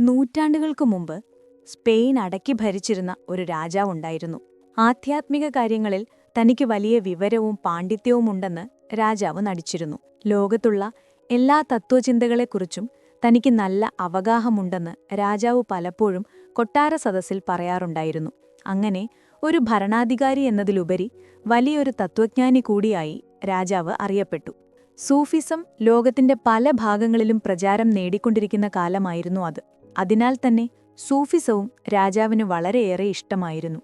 നൂറ്റാണ്ടുകൾക്കു മുമ്പ് സ്പെയിൻ അടക്കി ഭരിച്ചിരുന്ന ഒരു രാജാവുണ്ടായിരുന്നു ആധ്യാത്മിക കാര്യങ്ങളിൽ തനിക്ക് വലിയ വിവരവും പാണ്ഡിത്യവുമുണ്ടെന്ന് രാജാവ് നടിച്ചിരുന്നു. ലോകത്തുള്ള എല്ലാ തത്വചിന്തകളെക്കുറിച്ചും തനിക്ക് നല്ല അവഗാഹമുണ്ടെന്ന് രാജാവ് പലപ്പോഴും കൊട്ടാര സദസ്സിൽ പറയാറുണ്ടായിരുന്നു. അങ്ങനെ ഒരു ഭരണാധികാരി എന്നതിലുപരി വലിയൊരു തത്വജ്ഞാനി കൂടിയായി രാജാവ് അറിയപ്പെട്ടു. സൂഫിസം ലോകത്തിന്റെ പല ഭാഗങ്ങളിലും പ്രചാരം നേടിക്കൊണ്ടിരിക്കുന്ന കാലമായിരുന്നു അത്. അതിനാൽ തന്നെ സൂഫിസവും രാജാവിന് വളരെയേറെ ഇഷ്ടമായിരുന്നു.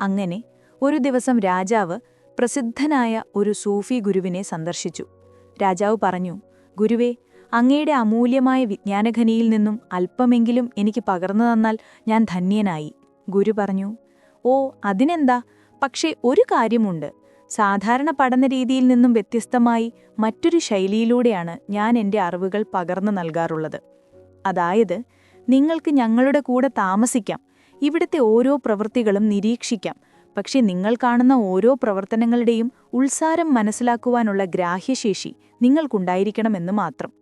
അങ്ങനെ ഒരു ദിവസം രാജാവ് പ്രസിദ്ധനായ ഒരു സൂഫി ഗുരുവിനെ സന്ദർശിച്ചു. രാജാവ് പറഞ്ഞു ഗുരുവേ അങ്ങയുടെ അമൂല്യമായ വിജ്ഞാനഖനിയിൽ നിന്നും അല്പമെങ്കിലും എനിക്ക് പകർന്നു തന്നാൽ ഞാൻ ധന്യനായി. ഗുരു പറഞ്ഞു ഓ അതിനെന്താ? പക്ഷേ ഒരു കാര്യമുണ്ട്. സാധാരണ പഠന രീതിയിൽ നിന്നും വ്യത്യസ്തമായി മറ്റൊരു ശൈലിയിലൂടെയാണ് ഞാൻ എന്റെ അറിവുകൾ പകർന്നു നൽകാറുള്ളത്. അതായത് നിങ്ങൾക്ക് ഞങ്ങളുടെ കൂടെ താമസിക്കാം. ഇവിടുത്തെ ഓരോ പ്രവൃത്തികളും നിരീക്ഷിക്കാം. പക്ഷെ നിങ്ങൾ കാണുന്ന ഓരോ പ്രവർത്തനങ്ങളുടെയും ഉത്സാരം മനസ്സിലാക്കുവാനുള്ള ഗ്രാഹ്യശേഷി നിങ്ങൾക്കുണ്ടായിരിക്കണമെന്ന് മാത്രം.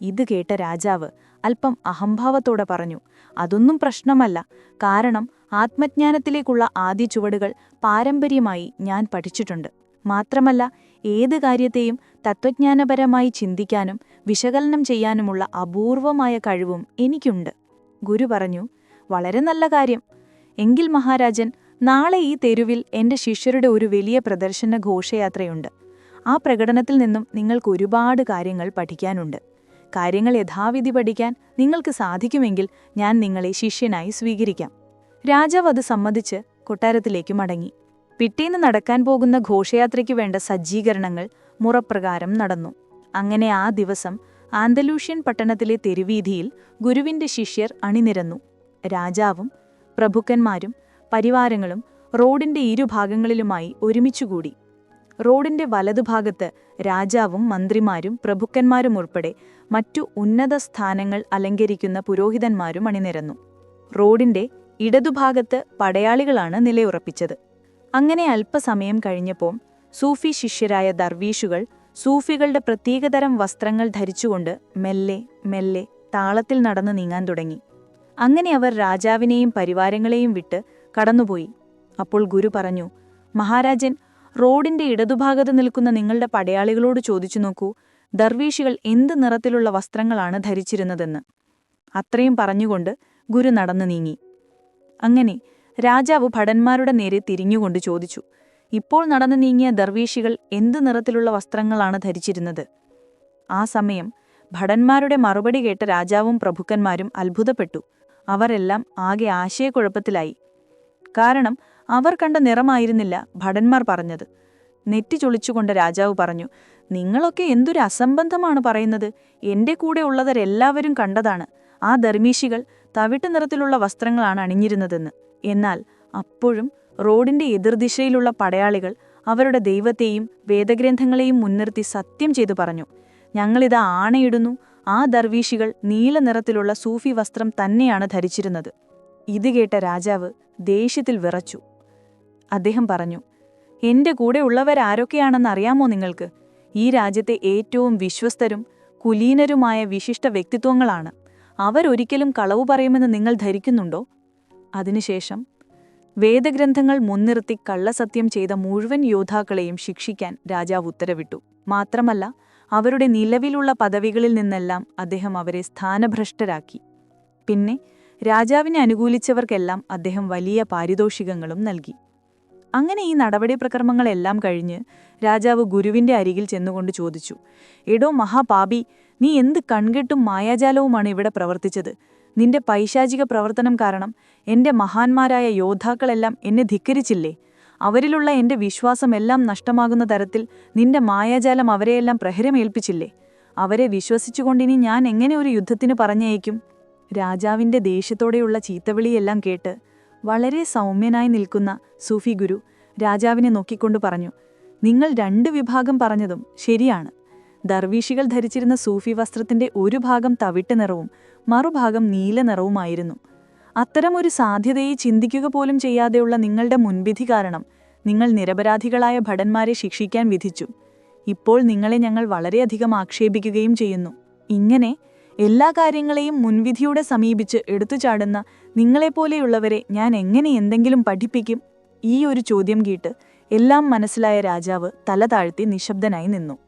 ഇത് കേട്ട രാജാവ് അല്പം അഹംഭാവത്തോടെ പറഞ്ഞു അതൊന്നും പ്രശ്നമല്ല. കാരണം ആത്മജ്ഞാനത്തിലേക്കുള്ള ആദ്യ ചുവടുകൾ പാരമ്പര്യമായി ഞാൻ പഠിച്ചിട്ടുണ്ട്. മാത്രമല്ല ഏത് കാര്യത്തെയും തത്വജ്ഞാനപരമായി ചിന്തിക്കാനും വിശകലനം ചെയ്യാനുമുള്ള അപൂർവമായ കഴിവും എനിക്കുണ്ട്. ഗുരു പറഞ്ഞു വളരെ നല്ല കാര്യം. എങ്കിൽ മഹാരാജൻ നാളെ ഈ തെരുവിൽ എന്റെ ശിഷ്യരുടെ ഒരു വലിയ പ്രദർശന ഘോഷയാത്രയുണ്ട്. ആ പ്രകടനത്തിൽ നിന്നും നിങ്ങൾക്ക് ഒരുപാട് കാര്യങ്ങൾ പഠിക്കാനുണ്ട്. കാര്യങ്ങൾ യഥാവിധി പഠിക്കാൻ നിങ്ങൾക്ക് സാധിക്കുമെങ്കിൽ ഞാൻ നിങ്ങളെ ശിഷ്യനായി സ്വീകരിക്കാം. രാജാവ് അത് സമ്മതിച്ച് കൊട്ടാരത്തിലേക്ക് മടങ്ങി. പിറ്റേന്ന് നടക്കാൻ പോകുന്ന ഘോഷയാത്രയ്ക്ക് വേണ്ട സജ്ജീകരണങ്ങൾ മുറപ്രകാരം നടന്നു. അങ്ങനെ ആ ദിവസം ആന്തലൂഷ്യൻ പട്ടണത്തിലെ തെരുവീതിയിൽ ഗുരുവിന്റെ ശിഷ്യർ അണിനിരന്നു. രാജാവും പ്രഭുക്കന്മാരും പരിവാരങ്ങളും റോഡിന്റെ ഇരുഭാഗങ്ങളിലുമായി ഒരുമിച്ചുകൂടി. റോഡിന്റെ വലതുഭാഗത്ത് രാജാവും മന്ത്രിമാരും പ്രഭുക്കന്മാരും ഉൾപ്പെടെ മറ്റു ഉന്നത സ്ഥാനങ്ങൾ അലങ്കരിക്കുന്ന പുരോഹിതന്മാരും അണിനിരന്നു. റോഡിന്റെ ഇടതുഭാഗത്ത് പടയാളികളാണ് നിലയുറപ്പിച്ചത്. അങ്ങനെ അല്പസമയം കഴിഞ്ഞപ്പോൾ സൂഫി ശിഷ്യരായ ദർവീഷുകൾ സൂഫികളുടെ പ്രത്യേകതരം വസ്ത്രങ്ങൾ ധരിച്ചുകൊണ്ട് മെല്ലെ മെല്ലെ താളത്തിൽ നടന്നു നീങ്ങാൻ തുടങ്ങി. അങ്ങനെ അവർ രാജാവിനെയും പരിവാരങ്ങളെയും വിട്ട് കടന്നുപോയി. അപ്പോൾ ഗുരു പറഞ്ഞു മഹാരാജൻ റോഡിന്റെ ഇടതുഭാഗത്ത് നിൽക്കുന്ന നിങ്ങളുടെ പടയാളികളോട് ചോദിച്ചു നോക്കൂ ദർവീഷികൾ എന്ത് നിറത്തിലുള്ള വസ്ത്രങ്ങളാണ് ധരിച്ചിരുന്നതെന്ന് അത്രയും പറഞ്ഞുകൊണ്ട് ഗുരു നടന്നു നീങ്ങി. അങ്ങനെ രാജാവ് ഭടന്മാരുടെ നേരെ തിരിഞ്ഞുകൊണ്ട് ചോദിച്ചു ഇപ്പോൾ നടന്നു നീങ്ങിയ ദർവീഷികൾ എന്ത് നിറത്തിലുള്ള വസ്ത്രങ്ങളാണ് ധരിച്ചിരുന്നത്? ആ സമയം ഭടന്മാരുടെ മറുപടി കേട്ട രാജാവും പ്രഭുക്കന്മാരും അത്ഭുതപ്പെട്ടു. അവരെല്ലാം ആകെ ആശയക്കുഴപ്പത്തിലായി. കാരണം അവർ കണ്ട നിറമായിരുന്നില്ല ഭടന്മാർ പറഞ്ഞത്. നെറ്റി ചൊളിച്ചുകൊണ്ട് രാജാവ് പറഞ്ഞു നിങ്ങളൊക്കെ എന്തൊരു അസംബന്ധമാണ് പറയുന്നത്? എന്റെ കൂടെ ഉള്ളവരെല്ലാവരും കണ്ടതാണ്. ആ ധർമ്മീഷികൾ തവിട്ട് നിറത്തിലുള്ള വസ്ത്രങ്ങളാണ് അണിഞ്ഞിരുന്നതെന്ന്. എന്നാൽ അപ്പോഴും റോഡിന്റെ എതിർദിശയിലുള്ള പടയാളികൾ അവരുടെ ദൈവത്തെയും വേദഗ്രന്ഥങ്ങളെയും മുൻനിർത്തി സത്യം ചെയ്തു പറഞ്ഞു. ഞങ്ങളിത് ആണയിടുന്നു ആ ദർവീഷികൾ നീല നിറത്തിലുള്ള സൂഫി വസ്ത്രം തന്നെയാണ് ധരിച്ചിരുന്നത്. ഇത് കേട്ട രാജാവ് ദേഷ്യത്തിൽ വിറച്ചു. അദ്ദേഹം പറഞ്ഞു എന്റെ കൂടെ ഉള്ളവരാരൊക്കെയാണെന്ന് അറിയാമോ നിങ്ങൾക്ക്? ഈ രാജ്യത്തെ ഏറ്റവും വിശ്വസ്തരും കുലീനരുമായ വിശിഷ്ട വ്യക്തിത്വങ്ങളാണ്. അവരൊരിക്കലും കളവ് പറയുമെന്ന് നിങ്ങൾ ധരിക്കുന്നുണ്ടോ? അതിനുശേഷം വേദഗ്രന്ഥങ്ങൾ മുൻനിർത്തി കള്ളസത്യം ചെയ്ത മുഴുവൻ യോദ്ധാക്കളെയും ശിക്ഷിക്കാൻ രാജാവ് ഉത്തരവിട്ടു. മാത്രമല്ല അവരുടെ നിലവിലുള്ള പദവികളിൽ നിന്നെല്ലാം അദ്ദേഹം അവരെ സ്ഥാനഭ്രഷ്ടരാക്കി. പിന്നെ രാജാവിനെ അനുകൂലിച്ചവർക്കെല്ലാം അദ്ദേഹം വലിയ പാരിതോഷികങ്ങളും നൽകി. അങ്ങനെ ഈ നടപടിപ്രക്രമങ്ങളെല്ലാം കഴിഞ്ഞ് രാജാവ് ഗുരുവിന്റെ അരികിൽ ചെന്നുകൊണ്ട് ചോദിച്ചു എടോ മഹാപാപി നീ എന്ത് കൺകെട്ടും മായാജാലവുമാണ് ഇവിടെ പ്രവർത്തിച്ചത്? നിന്റെ പൈശാചിക പ്രവർത്തനം കാരണം എന്റെ മഹാന്മാരായ യോദ്ധാക്കളെല്ലാം എന്നെ ധിക്കരിച്ചില്ലേ? അവരിലുള്ള എന്റെ വിശ്വാസമെല്ലാം നഷ്ടമാകുന്ന തരത്തിൽ നിന്റെ മായാജാലം അവരെയെല്ലാം പ്രഹരമേൽപ്പിച്ചില്ലേ? അവരെ വിശ്വസിച്ചുകൊണ്ടിനി ഞാൻ എങ്ങനെ ഒരു യുദ്ധത്തിന് പറഞ്ഞയക്കും? രാജാവിന്റെ ദേഷ്യത്തോടെയുള്ള ചീത്തവിളിയെല്ലാം കേട്ട് വളരെ സൗമ്യനായി നിൽക്കുന്ന സൂഫി ഗുരു രാജാവിനെ നോക്കിക്കൊണ്ട് പറഞ്ഞു നിങ്ങൾ രണ്ട് വിഭാഗം പറഞ്ഞതും ശരിയാണ്. ദർവീഷികൾ ധരിച്ചിരുന്ന സൂഫി വസ്ത്രത്തിന്റെ ഒരു ഭാഗം തവിട്ട് നിറവും മറുഭാഗം നീല നിറവുമായിരുന്നു. അത്തരമൊരു സാധ്യതയെ ചിന്തിക്കുക പോലും ചെയ്യാതെയുള്ള നിങ്ങളുടെ മുൻവിധി കാരണം നിങ്ങൾ നിരപരാധികളായ ഭടന്മാരെ ശിക്ഷിക്കാൻ വിധിച്ചു. ഇപ്പോൾ നിങ്ങളെ ഞങ്ങൾ വളരെയധികം ആക്ഷേപിക്കുകയും ചെയ്യുന്നു. ഇങ്ങനെ എല്ലാ കാര്യങ്ങളെയും മുൻവിധിയോടെ സമീപിച്ച് എടുത്തുചാടുന്ന നിങ്ങളെപ്പോലെയുള്ളവരെ ഞാൻ എങ്ങനെ എന്തെങ്കിലും പഠിപ്പിക്കും? ഈ ഒരു ചോദ്യം കേട്ട് എല്ലാം മനസ്സിലായ രാജാവ് തല താഴ്ത്തി നിശബ്ദനായി നിന്നു.